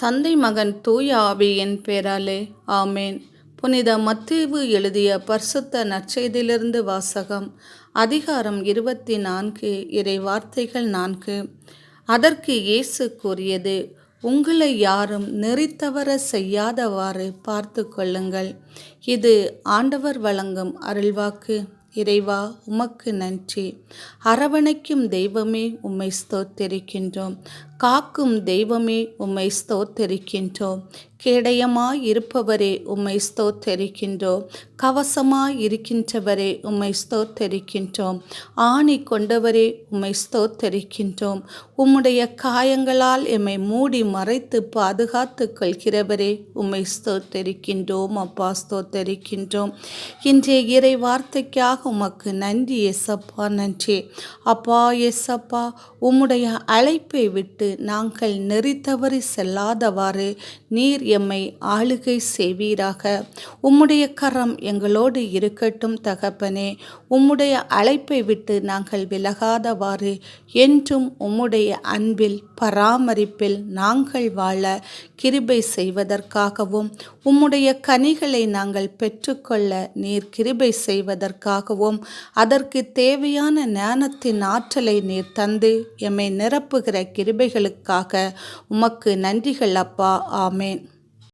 தந்தை மகன் தூய ஆவியின் பேராலே ஆமேன். புனித மத்தேவு எழுதிய பர்சுத்த நற்செய்தியிலிருந்து வாசகம் அதிகாரம் இருபத்தி நான்கு இறை வார்த்தைகள் நான்கு. அதற்கு இயேசு கூறியது உங்களை யாரும் நெறித்தவர செய்யாதவாறு பார்த்து கொள்ளுங்கள். இது ஆண்டவர் வழங்கும் அருள்வாக்கு. இறைவா உமக்கு நன்றி. அரவணைக்கும் தெய்வமே உம்மை ஸ்தோத்திருக்கின்றோம். காக்கும் தெய்வமே உம்மை ஸ்தோத்தரிக்கின்றோம். கேடயமாய் இருப்பவரே உம்மை ஸ்தோத்தரிக்கின்றோம். கவசமாய் இருக்கின்றவரே உம்மை ஸ்தோத்தரிக்கின்றோம். ஆணி கொண்டவரே உம்மை ஸ்தோத்தரிக்கின்றோம். உம்முடைய காயங்களால் எம்மை மூடி மறைத்து பாதுகாத்து கொள்கிறவரே உம்மை ஸ்தோத்தரிக்கின்றோம். அப்பா ஸ்தோத்தரிக்கின்றோம். இன்றைய இறை வார்த்தைக்காக உமக்கு நன்றி எசப்பா நன்றி. அப்பா எசப்பா உம்முடைய அழைப்பை விட்டு நாங்கள் நெறித்தவறி செல்லாதவாறு நீர் எம்மை ஆளுகை செய்வீராக. உம்முடைய கரம் எங்களோடு இருக்கட்டும் தகப்பனே. உம்முடைய அழைப்பை விட்டு நாங்கள் விலகாதவாறு என்றும் உம்முடைய அன்பில் பராமரிப்பில் நாங்கள் வாழ கிருபை செய்வதற்காகவும் உம்முடைய கனிகளை நாங்கள் பெற்றுக்கொள்ள நீர் கிருபை செய்வதற்காகவும் அதற்கு தேவையான ஞானத்தின் ஆற்றலை நீர் தந்து எம்மை நிரப்புகிற கிருபைகள் கிருபைகளுக்காக உமக்கு நன்றிகள் அப்பா. ஆமேன்.